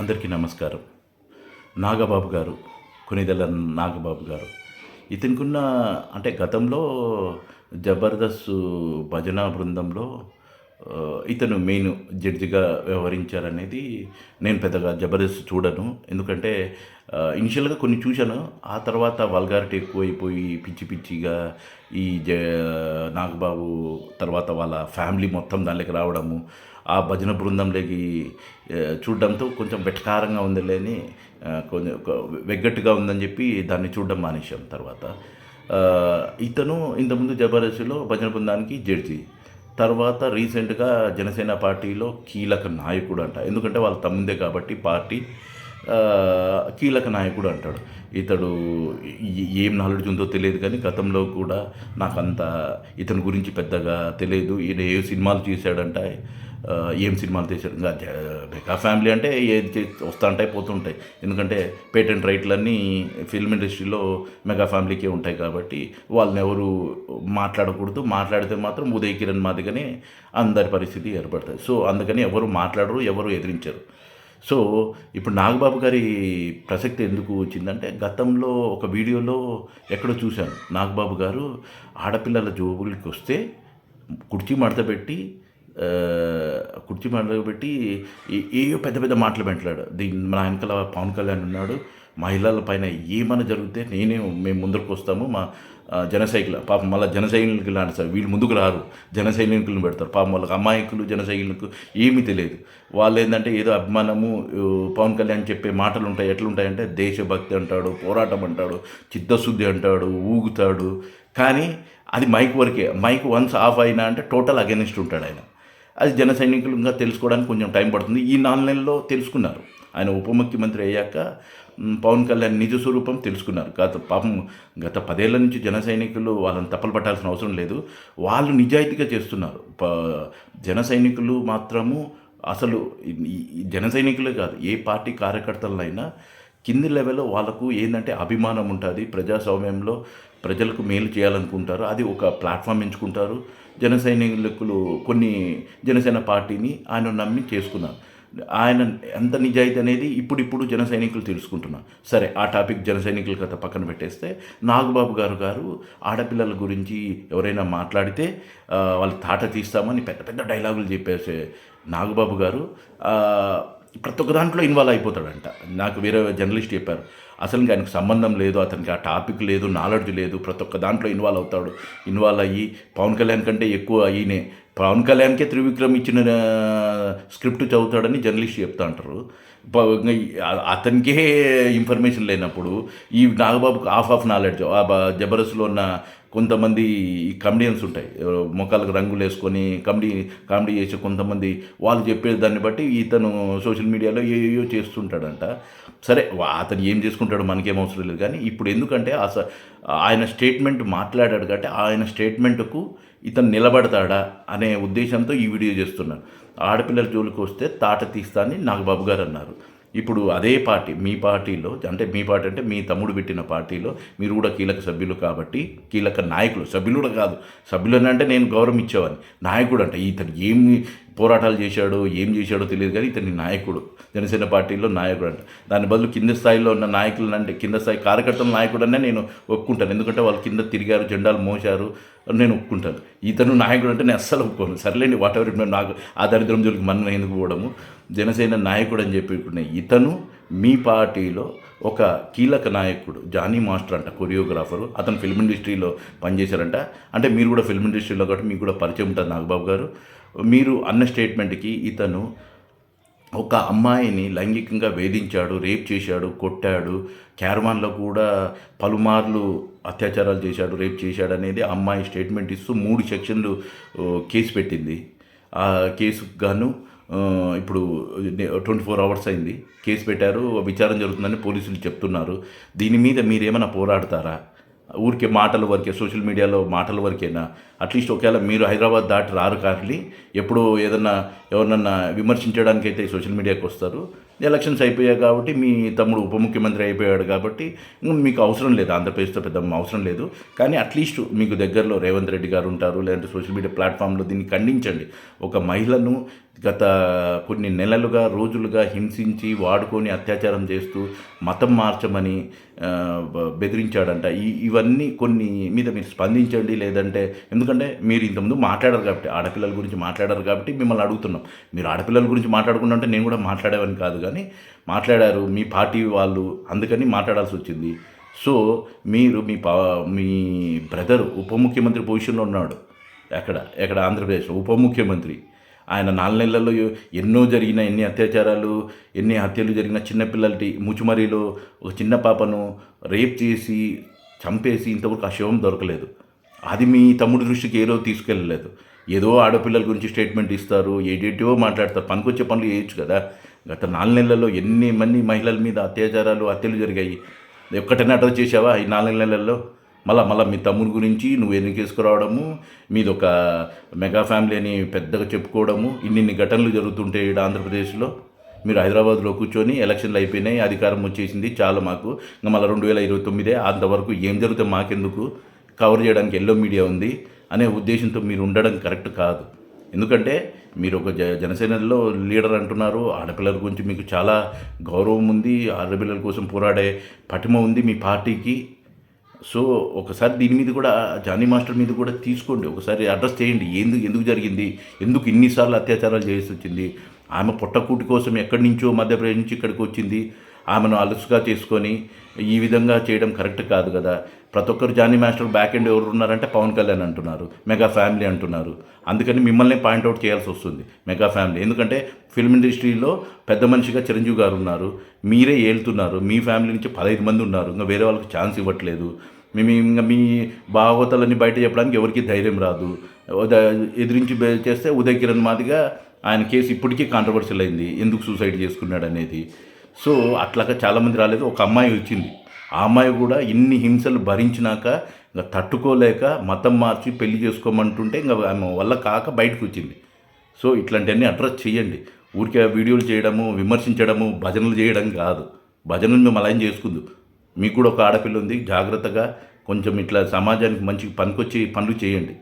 అందరికీ నమస్కారం. నాగబాబు గారు కొనిదెల నాగబాబు గారు. ఇతనికున్న అంటే గతంలో జబర్దస్త్ భజన బృందంలో ఇతను మెయిన్ జడ్జిగా వ్యవహరించారనేది నేను పెద్దగా జబర్దస్త్ చూడను. ఎందుకంటే ఇనిషియల్గా కొన్ని చూశాను. ఆ తర్వాత వల్గారిటీ ఎక్కువైపోయి పిచ్చి పిచ్చిగా ఈ జ నాగబాబు తర్వాత వాళ్ళ ఫ్యామిలీ మొత్తం దానిలోకి రావడము ఆ భజన బృందంలోకి చూడడంతో కొంచెం వెటకారంగా ఉందిలే అని కొంచెం వెగ్గట్టుగా ఉందని చెప్పి దాన్ని చూడడం మానేశాం తర్వాత. ఇతను ఇంతకుముందు జబర్దస్త్లో భజన బృందానికి జడ్జి తర్వాత రీసెంట్గా జనసేన పార్టీలో కీలక నాయకుడు అంట. ఎందుకంటే వాళ్ళ తమ్ముందే కాబట్టి పార్టీ కీలక నాయకుడు అంటాడు. ఇతడు ఏం నాలెడ్జ్ ఉందో తెలియదు కానీ గతంలో కూడా నాకు అంత ఇతని గురించి పెద్దగా తెలియదు. ఈయన ఏ సినిమాలు చేశాడంట. ఏం సినిమాలు తీశారు? ఇంకా మెగా ఫ్యామిలీ అంటే ఏది చే- ఉంటాయి పోతుంటాయి. ఎందుకంటే పేటెంట్ రైట్లన్నీ ఫిల్మ్ ఇండస్ట్రీలో మెగా ఫ్యామిలీకే ఉంటాయి కాబట్టి వాళ్ళని ఎవరు మాట్లాడకూడదు. మాట్లాడితే మాత్రం ఉదయ్ కిరణ్ మాదిరిగానే అందరి పరిస్థితి ఏర్పడుతుంది సో అందుకని ఎవరు మాట్లాడరు ఎవరు ఎదిరించరు. సో ఇప్పుడు నాగబాబు గారి ప్రసక్తి ఎందుకు వచ్చిందంటే గతంలో ఒక వీడియోలో ఎక్కడో చూశాను. నాగబాబు గారు ఆడపిల్లల జోబులకి వస్తే కుర్చీ మడత పెట్టి కుర్చీ మడత పెట్టి ఏయో పెద్ద పెద్ద మాటలు పెట్టలాడు దీని మన వెనకాల పవన్ కళ్యాణ్ ఉన్నాడు. మహిళల పైన ఏమైనా జరిగితే నేనే మేము ముందరకు వస్తాము. మా జనసైకిల పాపం మళ్ళీ జనసైనికులు సార్ వీళ్ళు ముందుకు రారు. జనసైనికులను పెడతారు. పాపం వాళ్ళకి అమాయకులు జనసైనికులకు ఏమీ తెలియదు. వాళ్ళు ఏంటంటే ఏదో అభిమానము పవన్ కళ్యాణ్ చెప్పే మాటలు ఉంటాయి. ఎట్లుంటాయంటే దేశభక్తి అంటాడు పోరాటం అంటాడు చిత్తశుద్ధి అంటాడు ఊగుతాడు. కానీ అది మైక్ వరకే. మైక్ వన్స్ ఆఫ్ అయినా అంటే టోటల్ అగెనిస్ట్ ఉంటాడు ఆయన. అది జన సైనికులుగా తెలుసుకోవడానికి కొంచెం టైం పడుతుంది. ఈ నాలుగు నెలల్లో తెలుసుకున్నారు. ఆయన ఉప ముఖ్యమంత్రి అయ్యాక పవన్ కళ్యాణ్ నిజ స్వరూపం తెలుసుకున్నారు. గత పాపం గత పదేళ్ళ నుంచి జన సైనికులు వాళ్ళని తప్పలు పట్టాల్సిన అవసరం లేదు. వాళ్ళు నిజాయితీగా చేస్తున్నారు. ప జన సైనికులు మాత్రము అసలు జన సైనికులే కాదు ఏ పార్టీ కార్యకర్తలనైనా కింది లెవెల్లో వాళ్ళకు ఏంటంటే అభిమానం ఉంటుంది. ప్రజాస్వామ్యంలో ప్రజలకు మేలు చేయాలనుకుంటారు. అది ఒక ప్లాట్ఫామ్ ఎంచుకుంటారు. జన సైనికులు కొన్ని జనసేన పార్టీని ఆయన నమ్మి చేసుకున్నారు. ఆయన ఎంత నిజాయితీ అనేది ఇప్పుడిప్పుడు జన సైనికులు తెలుసుకుంటున్నారు. సరే ఆ టాపిక్ జన సైనికుల కథ పక్కన పెట్టేస్తే నాగబాబు గారు గారు ఆడపిల్లల గురించి ఎవరైనా మాట్లాడితే వాళ్ళు వాళ్ళ తాట తీస్తామని పెద్ద పెద్ద డైలాగులు చెప్పేసే నాగబాబు గారు ప్రతి ఒక్క దాంట్లో ఇన్వాల్వ్ అయిపోతాడంట. నాకు వేరే జర్నలిస్ట్ చెప్పారు అసలు ఇంకా ఆయనకు సంబంధం లేదు అతనికి ఆ టాపిక్ లేదు నాలెడ్జ్ లేదు ప్రతి ఒక్క దాంట్లో ఇన్వాల్వ్ అవుతాడు. ఇన్వాల్వ్ అయ్యి పవన్ కళ్యాణ్ కంటే ఎక్కువ ఈయనే. పవన్ కళ్యాణ్కే త్రివిక్రమ్ ఇచ్చిన స్క్రిప్ట్ చదువుతాడని జర్నలిస్ట్ చెప్తా అంటారు. అతనికే ఇన్ఫర్మేషన్ లేనప్పుడు ఈ నాగబాబుకు హాఫ్ ఆఫ్ నాలెడ్జ్ ఆ ఉన్న కొంతమంది ఈ కమెడియన్స్ ఉంటాయి. ముఖాలకు రంగులు వేసుకొని కామెడీ కామెడీ చేసే కొంతమంది వాళ్ళు చెప్పే దాన్ని బట్టి ఇతను సోషల్ మీడియాలో ఏయో చేస్తుంటాడంట. సరే అతను ఏం చేసుకుంటాడో మనకేం అవసరం లేదు. కానీ ఇప్పుడు ఎందుకంటే ఆయన స్టేట్మెంట్ మాట్లాడాడు కాబట్టి ఆయన స్టేట్మెంట్కు ఇతను నిలబడతాడా అనే ఉద్దేశంతో ఈ వీడియో చేస్తున్నాను ఆడపిల్లల జోలికి వస్తే తాట తీస్తా అని నాగబాబు గారు అన్నారు. ఇప్పుడు అదే పార్టీ మీ పార్టీలో అంటే మీ పార్టీ అంటే మీ తమ్ముడు పెట్టిన పార్టీలో మీరు కూడా కీలక సభ్యులు కాబట్టి కీలక నాయకులు సభ్యులు కూడా కాదు. సభ్యులు అంటే నేను గౌరవం ఇచ్చేవాడిని. నాయకుడు అంటే ఇతను ఏం పోరాటాలు చేశాడో ఏం చేశాడో తెలియదు కానీ ఇతని నాయకుడు జనసేన పార్టీలో నాయకుడు అంట. దాని బదులు కింద స్థాయిలో ఉన్న నాయకులు అంటే కింద స్థాయి కార్యకర్తల నాయకుడు అనే నేను ఒప్పుకుంటాను. ఎందుకంటే వాళ్ళు కింద తిరిగారు జెండాలు మోశారు నేను ఒప్పుకుంటాను. ఇతను నాయకుడు అంటే నేను అస్సలు ఒప్పుకోను. సర్లేండి వాట్ ఎవర్ నాకు ఆ దరిద్రం జోలికి మనం ఎందుకు పోవడము. జనసేన నాయకుడు అని చెప్పి ఇతను మీ పార్టీలో ఒక కీలక నాయకుడు జానీ మాస్టర్ అంట కొరియోగ్రాఫరు. అతను ఫిల్మ్ ఇండస్ట్రీలో పనిచేశారంట. అంటే మీరు కూడా ఫిల్మ్ ఇండస్ట్రీలో కాబట్టి మీకు కూడా పరిచయం ఉంటుంది నాగబాబు గారు. మీరు అన్న స్టేట్మెంట్కి ఇతను ఒక అమ్మాయిని లైంగికంగా వేధించాడు రేప్ చేశాడు కొట్టాడు క్యారవాన్లో కూడా పలుమార్లు అత్యాచారాలు చేశాడు రేప్ చేశాడు అనేది అమ్మాయి స్టేట్మెంట్ ఇస్తూ మూడు సెక్షన్లు కేసు పెట్టింది. ఆ కేసుకు గాను ఇప్పుడు ట్వంటీ ఫోర్ అవర్స్ అయింది. కేసు పెట్టారు విచారణ జరుగుతుందని పోలీసులు చెప్తున్నారు. దీని మీద మీరేమైనా పోరాడతారా? ఊరికే మాటల వరకే సోషల్ మీడియాలో మాటల వరకేనా? అట్లీస్ట్ ఒకవేళ మీరు హైదరాబాద్ దాటి రారు కానీ ఎప్పుడు ఏదన్నా ఎవరినన్నా విమర్శించడానికి అయితే సోషల్ మీడియాకి వస్తారు ఎలక్షన్స్ అయిపోయాయి కాబట్టి మీ తమ్ముడు ఉప ముఖ్యమంత్రి అయిపోయాడు కాబట్టి మీకు అవసరం లేదు. ఆంధ్రప్రదేశ్తో పెద్ద అవసరం లేదు. కానీ అట్లీస్ట్ మీకు దగ్గరలో రేవంత్ రెడ్డి గారు ఉంటారు లేదంటే సోషల్ మీడియా ప్లాట్ఫామ్లో దీన్ని ఖండించండి. ఒక మహిళను గత కొన్ని నెలలుగా రోజులుగా హింసించి వాడుకొని అత్యాచారం చేస్తూ మతం మార్చమని బెదిరించాడంట. ఈ ఇవన్నీ కొన్ని మీద మీరు స్పందించండి లేదంటే ఎందుకంటే మీరు ఇంతకుముందు మాట్లాడారు కాబట్టి ఆడపిల్లల గురించి మాట్లాడారు కాబట్టి మిమ్మల్ని అడుగుతున్నాం. మీరు ఆడపిల్లల గురించి మాట్లాడుకుంటుంటే నేను కూడా మాట్లాడేవని కాదు కానీ మాట్లాడారు. మీ పార్టీ వాళ్ళు అందుకని మాట్లాడాల్సి వచ్చింది. సో మీరు మీ పా మీ బ్రదర్ ఉప ముఖ్యమంత్రి పొజిషన్లో ఉన్నాడు. ఎక్కడ? ఎక్కడ? ఆంధ్రప్రదేశ్ ఉప ముఖ్యమంత్రి. ఆయన నాలుగు నెలల్లో ఎన్నో జరిగిన ఎన్ని అత్యాచారాలు ఎన్ని హత్యలు జరిగిన చిన్నపిల్లలటి ముచుమరిలో ఒక చిన్న పాపను రేప్ చేసి చంపేసి ఇంతవరకు ఆ శవం దొరకలేదు. అది మీ తమ్ముడి దృష్టికి ఏదో తీసుకెళ్ళలేదు. ఏదో ఆడపిల్లల గురించి స్టేట్మెంట్ ఇస్తారు ఏడేటివో మాట్లాడతారు. పనికొచ్చే పనులు చేయొచ్చు కదా. గత నాలుగు నెలల్లో ఎన్ని మంది మహిళల మీద అత్యాచారాలు హత్యలు జరిగాయి? ఒక్కటైనా అడ్రస్ చేసావా ఈ నాలుగు నెలల్లో? మళ్ళా మళ్ళీ మీ తమ్ముడి గురించి నువ్వు ఎన్నికేసుకురావడము మీది ఒక మెగా ఫ్యామిలీ అని పెద్దగా చెప్పుకోవడము? ఇన్నిన్ని ఘటనలు జరుగుతుంటాయి ఈడ ఆంధ్రప్రదేశ్లో? మీరు హైదరాబాద్లో కూర్చొని ఎలక్షన్లు అయిపోయినాయి అధికారం వచ్చేసింది చాలా మాకు. ఇంకా మళ్ళీ రెండు వేల ఇరవై తొమ్మిదే అంతవరకు ఏం జరిగితే మాకెందుకు? కవర్ చేయడానికి ఎల్లో మీడియా ఉంది అనే ఉద్దేశంతో మీరు ఉండడం కరెక్ట్ కాదు. ఎందుకంటే మీరు ఒక జ జనసేనలో లీడర్ అంటున్నారు ఆడపిల్లల గురించి మీకు చాలా గౌరవం ఉంది ఆడపిల్లల కోసం పోరాడే పటిమ ఉంది మీ పార్టీకి. సో ఒకసారి దీని మీద కూడా జానీ మాస్టర్ మీద కూడా తీసుకోండి ఒకసారి అడ్రస్ చేయండి ఎందుకు ఎందుకు జరిగింది ఎందుకు ఇన్నిసార్లు అత్యాచారాలు చేసి వచ్చింది ఆమె పొట్టకూటి కోసం ఎక్కడి నుంచో మధ్యప్రదేశ్ నుంచి ఇక్కడికి వచ్చింది ఆమెను అలుసుగా చేసుకొని ఈ విధంగా చేయడం కరెక్ట్ కాదు కదా. ప్రతి ఒక్కరు జానీ మాస్టర్ బ్యాక్ ఎండ్ ఎవరు ఉన్నారంటే పవన్ కళ్యాణ్ అంటున్నారు మెగా ఫ్యామిలీ అంటున్నారు. అందుకని మిమ్మల్ని పాయింట్అవుట్ చేయాల్సి వస్తుంది మెగా ఫ్యామిలీ. ఎందుకంటే ఫిల్మ్ ఇండస్ట్రీలో పెద్ద మనిషిగా చిరంజీవి గారు ఉన్నారు మీరే ఏళ్తున్నారు మీ ఫ్యామిలీ నుంచి పదహైదు మంది ఉన్నారు ఇంకా వేరే వాళ్ళకి ఛాన్స్ ఇవ్వట్లేదు. మేము ఇంకా మీ భాగవతాలన్నీ బయట చెప్పడానికి ఎవరికి ధైర్యం రాదు. ఎదిరించి బే- చేస్తే ఉదయ్ కిరణ్ మాదిగా ఆయన కేసు ఇప్పటికీ కాంట్రవర్షియల్ అయింది. ఎందుకు సూసైడ్ చేసుకున్నాడు అనేది సో అట్లాగా చాలామంది రాలేదు. ఒక అమ్మాయి వచ్చింది. ఆ అమ్మాయి కూడా ఇన్ని హింసలు భరించినాక ఇంకా తట్టుకోలేక మతం మార్చి పెళ్ళి చేసుకోమంటుంటే ఇంకా ఆమె వల్ల కాక బయటకు వచ్చింది. సో ఇట్లాంటివన్నీ అడ్రస్ చేయండి ఊరికే వీడియోలు చేయడము విమర్శించడము భజనలు చేయడం కాదు. భజనలు మేము అలా చేసుకుందు. మీకు కూడా ఒక ఆడపిల్ల ఉంది. జాగ్రత్తగా కొంచెం ఇట్లా సమాజానికి మంచి పనికొచ్చి పనులు చేయండి.